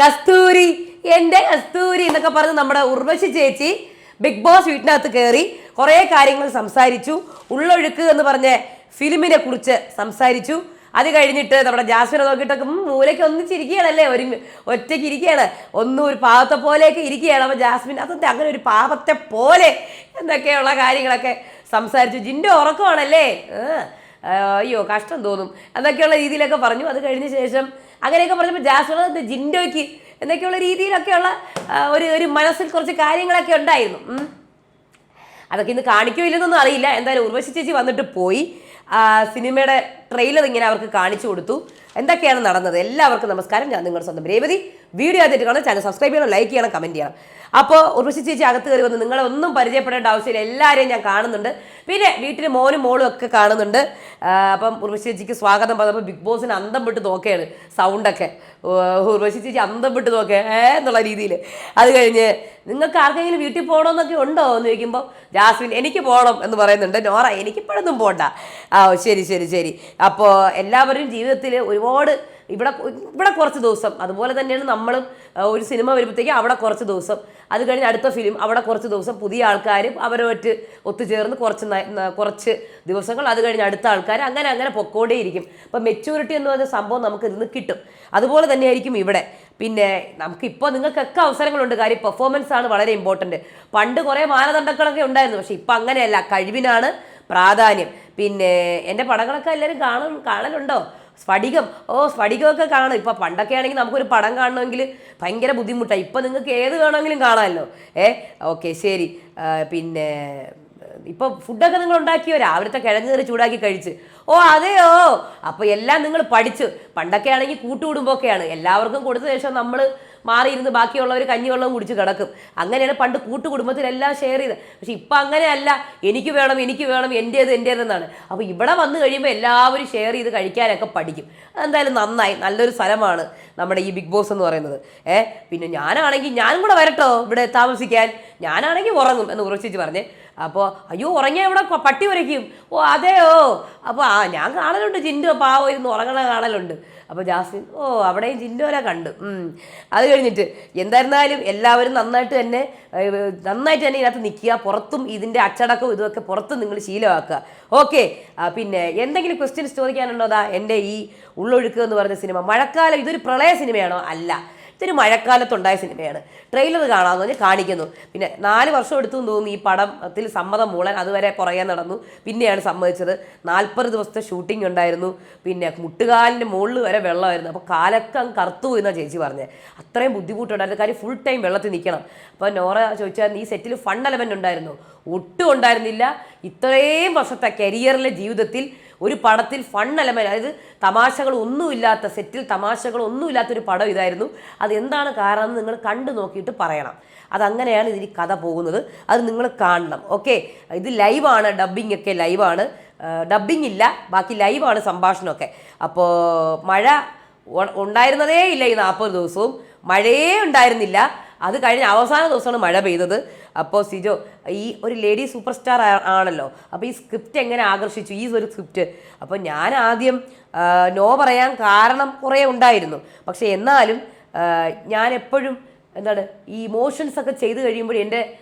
കസ്തൂരി എന്റെ കസ്തൂരി എന്നൊക്കെ പറഞ്ഞ് നമ്മുടെ ഉർവശി ചേച്ചി ബിഗ് ബോസ് വീട്ടിനകത്ത് കയറി കുറേ കാര്യങ്ങൾ സംസാരിച്ചു. ഉള്ളൊഴുക്ക് എന്ന് പറഞ്ഞ ഫിലിമിനെ കുറിച്ച് സംസാരിച്ചു. അത് കഴിഞ്ഞിട്ട് നമ്മുടെ ജാസ്മിനെ നോക്കിയിട്ടൊക്കെ മൂലയ്ക്ക് ഒന്നിച്ചിരിക്കുകയാണല്ലേ? ഒരു ഒറ്റയ്ക്ക് ഇരിക്കുകയാണ്. ഒന്നും ഒരു പാവത്തെ പോലെയൊക്കെ ഇരിക്കുകയാണ്. അപ്പോൾ ജാസ്മിൻ അതെന്താ അങ്ങനെ ഒരു പാവത്തെ പോലെ? എന്നൊക്കെയുള്ള കാര്യങ്ങളൊക്കെ സംസാരിച്ചു. ജിന്റെ ഉറക്കമാണല്ലേ? അയ്യോ കഷ്ടം തോന്നും. എന്നൊക്കെയുള്ള രീതിയിലൊക്കെ പറഞ്ഞു. അത് കഴിഞ്ഞ ശേഷം അങ്ങനെയൊക്കെ പറഞ്ഞപ്പോൾ ജാസ്മിൻ "ഇത് ജിൻഡോയ്ക്ക് എന്നൊക്കെയുള്ള രീതിയിലൊക്കെയുള്ള ഒരു ഒരു മനസ്സിൽ കുറച്ച് കാര്യങ്ങളൊക്കെ ഉണ്ടായിരുന്നു. അതൊക്കെ ഇന്ന് കാണിക്കുമില്ലെന്നൊന്നും അറിയില്ല. എന്തായാലും ഉർവശി ചേച്ചി വന്നിട്ട് പോയി. സിനിമയുടെ ട്രെയിലർ ഇങ്ങനെ അവർക്ക് കാണിച്ചു കൊടുത്തു. എന്തൊക്കെയാണ് നടന്നത്? എല്ലാവർക്കും നമസ്കാരം. ഞാൻ നിങ്ങളുടെ സ്വന്തം രേവതി. വീഡിയോ ആദ്യമായിട്ട് കാണാൻ ചാനൽ സബ്സ്ക്രൈബ് ചെയ്യണം ലൈക്ക് ചെയ്യണം കമന്റ് ചെയ്യണം. അപ്പോൾ ഉർവശി ചേച്ചി അകത്ത് കയറി വന്ന് നിങ്ങളെ ഒന്നും പരിചയപ്പെടേണ്ട ആവശ്യമില്ല. എല്ലാവരെയും ഞാൻ കാണുന്നുണ്ട്. പിന്നെ വീട്ടിൽ മോനും മോളും ഒക്കെ കാണുന്നുണ്ട്. അപ്പം ഉർവശി ചേച്ചിക്ക് സ്വാഗതം. പറഞ്ഞപ്പോൾ ബിഗ് ബോസിന് അന്തം വിട്ട് നോക്കുകയാണ് സൗണ്ടൊക്കെ ഉർവശി ചേച്ചി അന്തം വിട്ട് നോക്കുക എന്നുള്ള രീതിയിൽ അത് കഴിഞ്ഞ് നിങ്ങൾക്ക് ആർക്കെങ്കിലും വീട്ടിൽ പോകണമെന്നൊക്കെ ഉണ്ടോ എന്ന് ചോദിക്കുമ്പോൾ ജാസ്മിൻ എനിക്ക് പോകണം എന്ന് പറയുന്നുണ്ട്. നോറ എനിക്കിപ്പോഴൊന്നും പോകണ്ട ആ ശരി ശരി ശരി. അപ്പോൾ എല്ലാവരും ജീവിതത്തിൽ ഒരുപാട് ഇവിടെ ഇവിടെ കുറച്ച് ദിവസം. അതുപോലെ തന്നെയാണ് നമ്മളും ഒരു സിനിമ വരുമ്പോഴത്തേക്കും അവിടെ കുറച്ച് ദിവസം. അത് കഴിഞ്ഞ് അടുത്ത ഫിലിം അവിടെ കുറച്ച് ദിവസം പുതിയ ആൾക്കാരും അവരുമായിട്ട് ഒത്തുചേർന്ന് കുറച്ച് കുറച്ച് ദിവസങ്ങൾ അത് കഴിഞ്ഞ് അടുത്ത ആൾക്കാർ അങ്ങനെ അങ്ങനെ പൊക്കോണ്ടേയിരിക്കും. അപ്പം മെച്യൂരിറ്റി എന്ന് പറഞ്ഞ സംഭവം നമുക്ക് ഇന്ന് കിട്ടും. അതുപോലെ തന്നെയായിരിക്കും ഇവിടെ. പിന്നെ നമുക്കിപ്പോൾ നിങ്ങൾക്കൊക്കെ അവസരങ്ങളുണ്ട്. കാര്യം പെർഫോമൻസ് ആണ് വളരെ ഇമ്പോർട്ടന്റ് പണ്ട് കുറേ മാനദണ്ഡങ്ങളൊക്കെ ഉണ്ടായിരുന്നു. പക്ഷേ ഇപ്പം അങ്ങനെയല്ല. കഴിവിനാണ് പ്രാധാന്യം. പിന്നെ എന്റെ പടങ്ങളൊക്കെ എല്ലാവരും കാണും കാണലുണ്ടോ? സ്ഫടികം. ഓ സ്ഫടികമൊക്കെ കാണും ഇപ്പം പണ്ടൊക്കെ ആണെങ്കിൽ നമുക്കൊരു പടം കാണണമെങ്കിൽ ഭയങ്കര ബുദ്ധിമുട്ടാണ് ഇപ്പം നിങ്ങൾക്ക് ഏത് വേണമെങ്കിലും കാണാമല്ലോ. ഏ ഓക്കെ ശരി. പിന്നെ ഇപ്പോൾ ഫുഡൊക്കെ നിങ്ങൾ ഉണ്ടാക്കിയോ? രാവിലത്തെ കിഴങ്ങ് കയറി ചൂടാക്കി കഴിച്ച്. ഓ അതെയോ? അപ്പോൾ എല്ലാം നിങ്ങൾ പഠിച്ചു. പണ്ടൊക്കെ ആണെങ്കിൽ കൂട്ടുകുടുംബമൊക്കെയാണ്. എല്ലാവർക്കും കൊടുത്ത ശേഷം നമ്മൾ മാറിയിരുന്ന് ബാക്കിയുള്ളവർ കഞ്ഞിവെള്ളം കുടിച്ച് കിടക്കും. അങ്ങനെയാണ് പണ്ട് കൂട്ടുകുടുംബത്തിലെല്ലാം ഷെയർ ചെയ്ത് പക്ഷെ ഇപ്പം അങ്ങനെയല്ല. എനിക്ക് വേണം എനിക്ക് വേണം എന്റേത് എന്റേതെന്നാണ് അപ്പോൾ ഇവിടെ വന്നു കഴിയുമ്പോൾ എല്ലാവരും ഷെയർ ചെയ്ത് കഴിക്കാനൊക്കെ പഠിക്കും. അതെന്തായാലും നന്നായി. നല്ലൊരു സ്ഥലമാണ് നമ്മുടെ ഈ ബിഗ് ബോസ് എന്ന് പറയുന്നത്. ഏഹ് പിന്നെ ഞാനാണെങ്കിൽ ഞാനും കൂടെ വരട്ടോ ഇവിടെ താമസിക്കാൻ? ഞാനാണെങ്കിൽ ഉറങ്ങും എന്ന് ഉറച്ചിച്ച് പറഞ്ഞേ. അപ്പോൾ അയ്യോ ഉറങ്ങിയാൽ ഇവിടെ പട്ടി ഉരയ്ക്കും. ഓ അതെയോ? അപ്പോൾ ആ ഞാൻ കാണലുണ്ട് ജിൻഡു പാവം ഇരുന്ന് ഉറങ്ങണ കാണലുണ്ട്. അപ്പോൾ ജാസ്മിൻ ഓ അവിടെയും ജിൻഡോനെ കണ്ടു. അത് കഴിഞ്ഞിട്ട് എന്തായിരുന്നാലും എല്ലാവരും നന്നായിട്ട് തന്നെ നന്നായിട്ട് തന്നെ ഇതിനകത്ത് നിൽക്കുക. പുറത്തും ഇതിന്റെ അച്ചടക്കവും ഇതൊക്കെ പുറത്തും നിങ്ങൾ ശീലമാക്കുക. ഓക്കെ. പിന്നെ എന്തെങ്കിലും ക്വസ്റ്റ്യൻസ് ചോദിക്കാനുണ്ടോ? അതാ എന്റെ ഈ ഉള്ളൊഴുക്ക് എന്ന് പറഞ്ഞ സിനിമ. മഴക്കാലം ഇതൊരു പ്രളയ സിനിമയാണോ? അല്ല. ഇതൊരു മഴക്കാലത്തുണ്ടായ സിനിമയാണ്. ട്രെയിലർ കാണാമെന്ന് പറഞ്ഞ് കാണിക്കുന്നു. പിന്നെ നാല് വർഷം എടുത്തു തോന്നുന്നു ഈ പടത്തിൽ സമ്മതം മൂളാൻ അതുവരെ പുറകെ നടന്നു. പിന്നെയാണ് സമ്മതിച്ചത്. നാൽപ്പത് ദിവസത്തെ ഷൂട്ടിംഗ് ഉണ്ടായിരുന്നു. പിന്നെ മുട്ടുകാലിന്റെ മുകളിൽ വരെ വെള്ളമായിരുന്നു. അപ്പോൾ കാലൊക്കെ അങ്ങ് കറുത്തു എന്നാണ് ചേച്ചി പറഞ്ഞത് അത്രയും ബുദ്ധിമുട്ടുണ്ടായിരുന്നു കാര്യം ഫുൾ ടൈം വെള്ളത്തിൽ നിൽക്കണം. അപ്പോൾ നോറ ചോദിച്ചാൽ ഈ സെറ്റിൽ ഫണ്ട് എലമെന്റ് ഉണ്ടായിരുന്നു? ഒട്ടും ഉണ്ടായിരുന്നില്ല. ഇത്രയും വർഷത്തെ കരിയറിലെ ജീവിതത്തിൽ ഒരു പടത്തിൽ ഫൺ എലമെന്റ് അതായത് തമാശകൾ ഒന്നുമില്ലാത്ത സെറ്റിൽ തമാശകൾ ഒന്നുമില്ലാത്ത ഒരു പടം ഇതായിരുന്നു. അത് എന്താണ് കാരണം എന്ന് നിങ്ങൾ കണ്ടു നോക്കിയിട്ട് പറയണം. അതങ്ങനെയാണ് ഇതിന് കഥ പോകുന്നത്. അത് നിങ്ങൾ കാണണം. ഓക്കെ ഇത് ലൈവാണ് ഡബ്ബിംഗ് ഒക്കെ ലൈവാണ് ഡബ്ബിംഗ് ഇല്ല. ബാക്കി ലൈവാണ് സംഭാഷണമൊക്കെ. അപ്പോൾ മഴ ഉണ്ടായിരുന്നതേ ഇല്ല ഈ നാൽപ്പത് ദിവസവും. മഴയേ ഉണ്ടായിരുന്നില്ല. അത് കഴിഞ്ഞ അവസാന ദിവസമാണ് മഴ പെയ്തത്. അപ്പോൾ സിജോ ഈ ഒരു ലേഡി സൂപ്പർ സ്റ്റാർ ആണല്ലോ. അപ്പോൾ ഈ സ്ക്രിപ്റ്റ് എങ്ങനെ ആകർഷിച്ചു? ഈ ഒരു സ്ക്രിപ്റ്റ്. അപ്പോൾ ഞാൻ ആദ്യം നോ പറയാൻ കാരണം കുറേ ഉണ്ടായിരുന്നു. പക്ഷേ എന്നാലും ഞാൻ എപ്പോഴും എന്താണ് ഈ ഇമോഷൻസ് ഒക്കെ ചെയ്ത് കഴിയുമ്പോൾ എന്റെ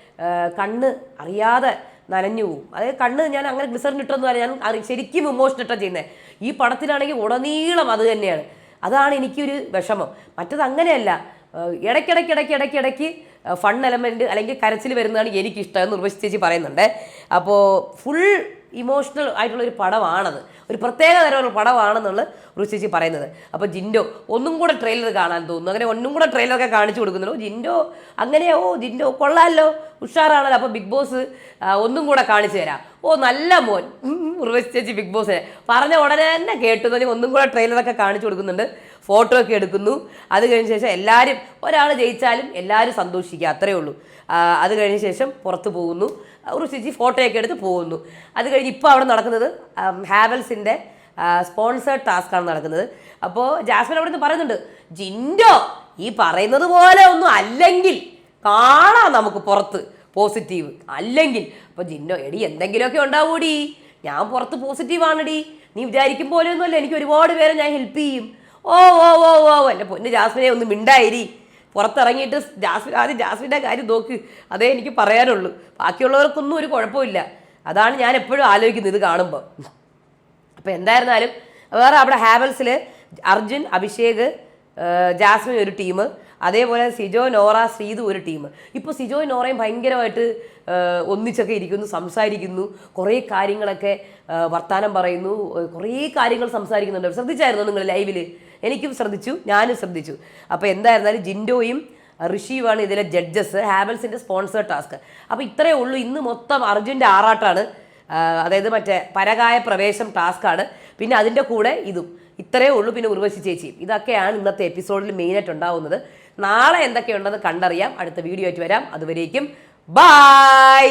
കണ്ണ് അറിയാതെ നനഞ്ഞു പോകും അതായത് കണ്ണ് ഞാൻ അങ്ങനെ ഗ്ലിസറിൻ എന്ന് പറഞ്ഞാൽ ഞാൻ ശരിക്കും ഇമോഷൻ ഇട്ടാണ് ചെയ്യുന്നത് ഈ പടത്തിലാണെങ്കിൽ ഉടനീളം അത് തന്നെയാണ്. അതാണ് എനിക്കൊരു വിഷമം. മറ്റത് അങ്ങനെയല്ല. ഇടയ്ക്കിടയ്ക്കിടയ്ക്കിടയ്ക്കിടയ്ക്ക് ഇടയ്ക്കിടയ്ക്ക് ഇടയ്ക്ക് ഇടയ്ക്ക് ഇടയ്ക്ക് ഫൺ എലമെന്റ് അല്ലെങ്കിൽ കരച്ചിൽ വരുന്നതാണ് എനിക്കിഷ്ടം എന്ന് ഉർവശി ചേച്ചി പറയുന്നുണ്ട്. അപ്പോൾ ഫുൾ ഇമോഷണൽ ആയിട്ടുള്ള ഒരു പടമാണത്. ഒരു പ്രത്യേക തരമുള്ള പടമാണെന്നുള്ള ചേച്ചി പറയുന്നത്. അപ്പോൾ ജിൻഡോ ഒന്നും കൂടെ ട്രെയിലർ കാണാൻ തോന്നുന്നു. അങ്ങനെ ഒന്നും കൂടെ ട്രെയിലറൊക്കെ കാണിച്ചു കൊടുക്കുന്നുള്ളൂ ജിൻഡോ അങ്ങനെയോ? ജിൻഡോ കൊള്ളാമല്ലോ ഉഷാറാണല്ലോ അപ്പോൾ ബിഗ് ബോസ് ഒന്നും കൂടെ കാണിച്ചു തരാം. ഓ നല്ല മോൻ. ഉർവശി ചേച്ചി ബിഗ് ബോസ്. പറഞ്ഞ ഉടനെ തന്നെ കേട്ടു. ഒന്നും കൂടെ ട്രെയിലറൊക്കെ കാണിച്ചു കൊടുക്കുന്നുണ്ട്. ഫോട്ടോ ഒക്കെ എടുക്കുന്നു. അത് കഴിഞ്ഞ ശേഷം എല്ലാവരും ഒരാൾ ജയിച്ചാലും എല്ലാവരും സന്തോഷിക്കുക അത്രയേ ഉള്ളൂ. അത് കഴിഞ്ഞ ശേഷം പുറത്ത് പോകുന്നു. ഋഷിജി ഫോട്ടോയൊക്കെ എടുത്ത് പോകുന്നു. അത് കഴിഞ്ഞ് ഇപ്പോൾ അവിടെ നടക്കുന്നത് ഹാവൽസിന്റെ സ്പോൺസേഡ് ടാസ്ക്കാണ് നടക്കുന്നത്. അപ്പോൾ ജാസ്മിൻ അവിടെ നിന്ന് പറയുന്നുണ്ട് ജിൻഡോ ഈ പറയുന്നത് പോലെ ഒന്നും അല്ലെങ്കിൽ കാണാം നമുക്ക് പുറത്ത് പോസിറ്റീവ് അല്ലെങ്കിൽ. അപ്പോൾ ജിൻഡോ എടി എന്തെങ്കിലുമൊക്കെ ഉണ്ടാവൂടി. ഞാൻ പുറത്ത് പോസിറ്റീവ് ഡി നീ വിചാരിക്കും പോലെ ഒന്നുമല്ല. എനിക്ക് ഒരുപാട് പേരെ ഞാൻ ഹെൽപ്പ് ചെയ്യും. ഓ ഓ ഓ ഓ എന്റെ പൊന്ന് ജാസ്മിനെ ഒന്ന് മിണ്ടായിരി. പുറത്തിറങ്ങിയിട്ട് ജാസ്മിൻ ആദ്യം ജാസ്മിന്റെ കാര്യം നോക്ക്. അതേ എനിക്ക് പറയാനുള്ളൂ. ബാക്കിയുള്ളവർക്കൊന്നും ഒരു കുഴപ്പമില്ല. അതാണ് ഞാൻ എപ്പോഴും ആലോചിക്കുന്നത് ഇത് കാണുമ്പോൾ അപ്പോൾ എന്തായിരുന്നാലും വേറെ അവിടെ ഹാവൽസിൽ അർജുൻ അഭിഷേക് ജാസ്മിൻ ഒരു ടീം. അതേപോലെ സിജോ നോറ ശ്രീതു ഒരു ടീം. ഇപ്പോൾ സിജോ നോറയും ഭയങ്കരമായിട്ട് ഒന്നിച്ചൊക്കെ ഇരിക്കുന്നു സംസാരിക്കുന്നു. കുറേ കാര്യങ്ങളൊക്കെ വർത്തമാനം പറയുന്നു. കുറേ കാര്യങ്ങൾ സംസാരിക്കുന്നുണ്ട്. ശ്രദ്ധിച്ചായിരുന്നു നിങ്ങൾ ലൈവിൽ എനിക്കും ശ്രദ്ധിച്ചു ഞാനും ശ്രദ്ധിച്ചു. അപ്പോൾ എന്തായിരുന്നാലും ജിൻഡോയും ഋഷിയുമാണ് ഇതിലെ ജഡ്ജസ് ഹാബൽസിന്റെ സ്പോൺസർ ടാസ്ക് അപ്പോൾ ഇത്രയേ ഉള്ളൂ ഇന്ന് മൊത്തം അർജുന്റെ ആറാട്ടാണ്. അതായത് മറ്റേ പരകായ പ്രവേശം ടാസ്ക്കാണ് പിന്നെ അതിന്റെ കൂടെ ഇതും. ഇത്രയേ ഉള്ളൂ പിന്നെ ഉർവശി ചേച്ചിയും. ഇതൊക്കെയാണ് ഇന്നത്തെ എപ്പിസോഡിൽ മെയിനായിട്ട് ഉണ്ടാവുന്നത്. നാളെ എന്തൊക്കെയുണ്ടെന്ന് കണ്ടറിയാം. അടുത്ത വീഡിയോ ആയിട്ട് വരാം. അതുവരേക്കും ബായ്